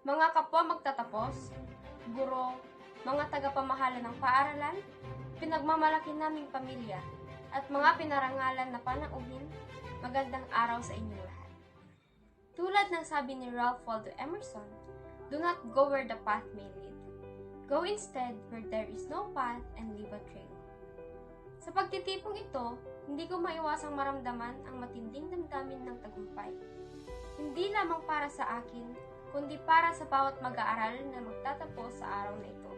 Mga kapwa magtatapos, guro, mga tagapamahala ng paaralan, pinagmamalaki naming pamilya, at mga pinarangalan na panauhin, magandang araw sa inyong lahat. Tulad ng sabi ni Ralph Waldo Emerson, do not go where the path may lead. Go instead where there is no path and leave a trail. Sa pagtitipong ito, hindi ko maiwasang maramdaman ang matinding damdamin ng tagumpay. Hindi lamang para sa akin, kundi para sa bawat mag-aaral na magtatapos sa araw na ito.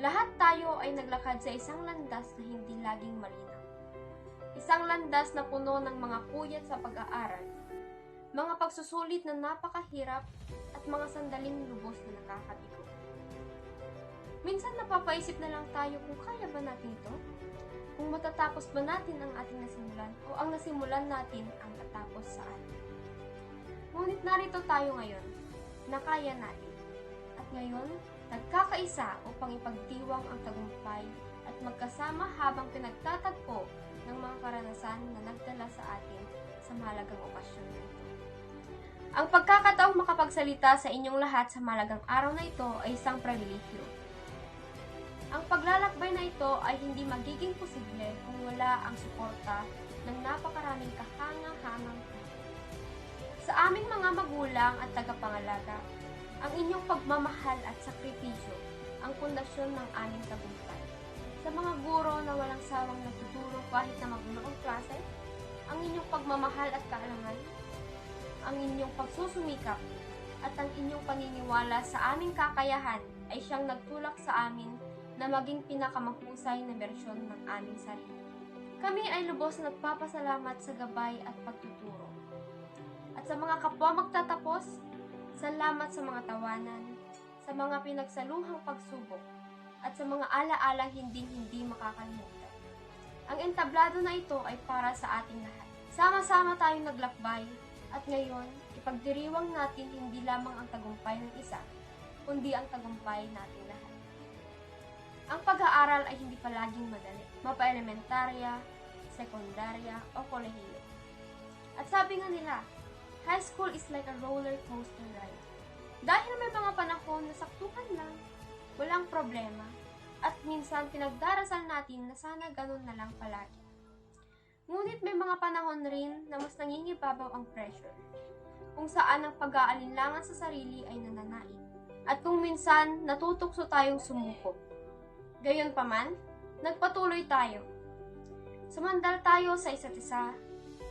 Lahat tayo ay naglakad sa isang landas na hindi laging malinaw. Isang landas na puno ng mga puyat sa pag-aaral, mga pagsusulit na napakahirap at mga sandaling lubos na nakakabigo. Minsan napapaisip na lang tayo kung kaya ba natin ito? Kung matatapos ba natin ang ating nasimulan o ang nasimulan natin ang tatapos sa atin? Ngunit narito tayo ngayon, na kaya natin. At ngayon, nagkakaisa upang ipagdiwang ang tagumpay at magkasama habang pinagtatagpo ng mga karanasan na nagdala sa atin sa mahalagang okasyon na ito. Ang pagkakataong makapagsalita sa inyong lahat sa malagang araw na ito ay isang pribilehyo. Ang paglalakbay na ito ay hindi magiging posible kung wala ang suporta ng napakaraming Sa aming mga magulang at tagapangalaga, ang inyong pagmamahal at sakripisyo ang pundasyon ng aming tagumpay. Sa mga guro na walang sawang nagtuturo kahit na magulong klase, ang inyong pagmamahal at kaalangan, ang inyong pagsusumikap, at ang inyong paniniwala sa aming kakayahan ay siyang nagtulak sa amin na maging pinakamahusay na bersyon ng aming sarili. Kami ay lubos na nagpapasalamat sa gabay at pagtuturo. At sa mga kapwa magtatapos, salamat sa mga tawanan, sa mga pinagsaluhang pagsubok, at sa mga alaalang hindi-hindi makakalimutan. Ang entablado na ito ay para sa ating lahat. Sama-sama tayong naglakbay, at ngayon, ipagdiriwang natin hindi lamang ang tagumpay ng isa, kundi ang tagumpay natin lahat. Ang pag-aaral ay hindi palaging madali, mapa-elementarya, sekundarya, o kolehiyo. At sabi nga nila, high school is like a roller coaster ride. Dahil may mga panahon na saktuhan lang, walang problema, at minsan pinagdarasal natin na sana ganun na lang palagi. Ngunit may mga panahon rin na mas nangingibabaw ang pressure, kung saan ang pag-aalinlangan sa sarili ay nananaig, at kung minsan natutukso tayong sumuko. Gayon pa man, nagpatuloy tayo. Sumandal tayo sa isa't isa,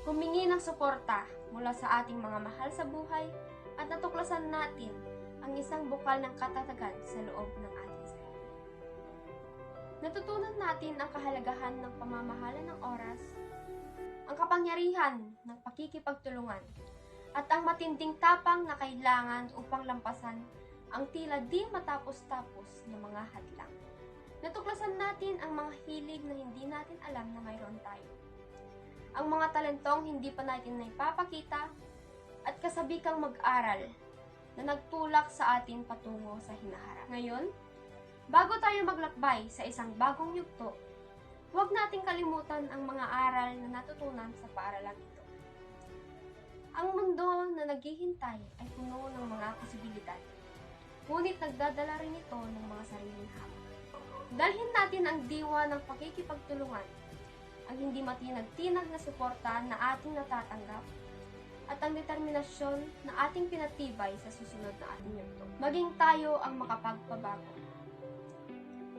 humingi ng suporta mula sa ating mga mahal sa buhay at natuklasan natin ang isang bukal ng katatagan sa loob ng ating sarili. Natutunan natin ang kahalagahan ng pamamahala ng oras, ang kapangyarihan ng pakikipagtulungan, at ang matinding tapang na kailangan upang lampasan ang tila di matapos-tapos na mga hadlang. Natuklasan natin ang mga hilig na hindi natin alam na mayroon tayo. Ang mga talentong hindi pa natin naipapakita at kasabikang mag-aral na nagtulak sa atin patungo sa hinaharap. Ngayon, bago tayo maglakbay sa isang bagong yugto, huwag nating kalimutan ang mga aral na natutunan sa paaralang ito. Ang mundo na naghihintay ay puno ng mga posibilidad, ngunit nagdadala rin ito ng mga sariling hamon. Dalhin natin ang diwa ng pakikipagtulungan, ang hindi matinag-tinag na suporta na ating natatanggap, at ang determinasyon na ating pinatibay sa susunod na ating yugto. Maging tayo ang makapagpabago.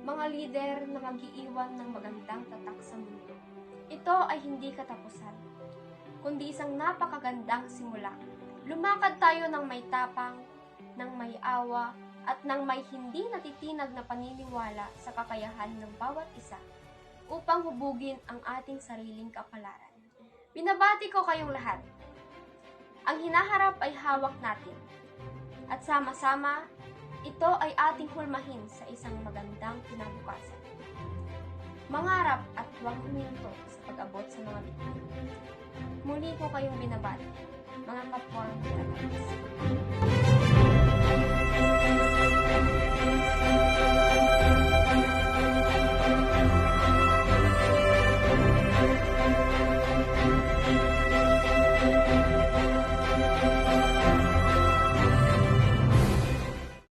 Mga lider na mag-iiwan ng magandang tatak sa mundo. Ito ay hindi katapusan, kundi isang napakagandang simula. Lumakad tayo ng may tapang, ng may awa, at ng may hindi natitinag na paniniwala sa kakayahan ng bawat isa upang hubugin ang ating sariling kapalaran. Binabati ko kayong lahat. Ang hinaharap ay hawak natin. At sama-sama, ito ay ating hulmahin sa isang magandang kinabukasan. Mangarap at huwag huminto sa pag-abot sa mga bituin. Muli ko kayong binabati, mga kapwa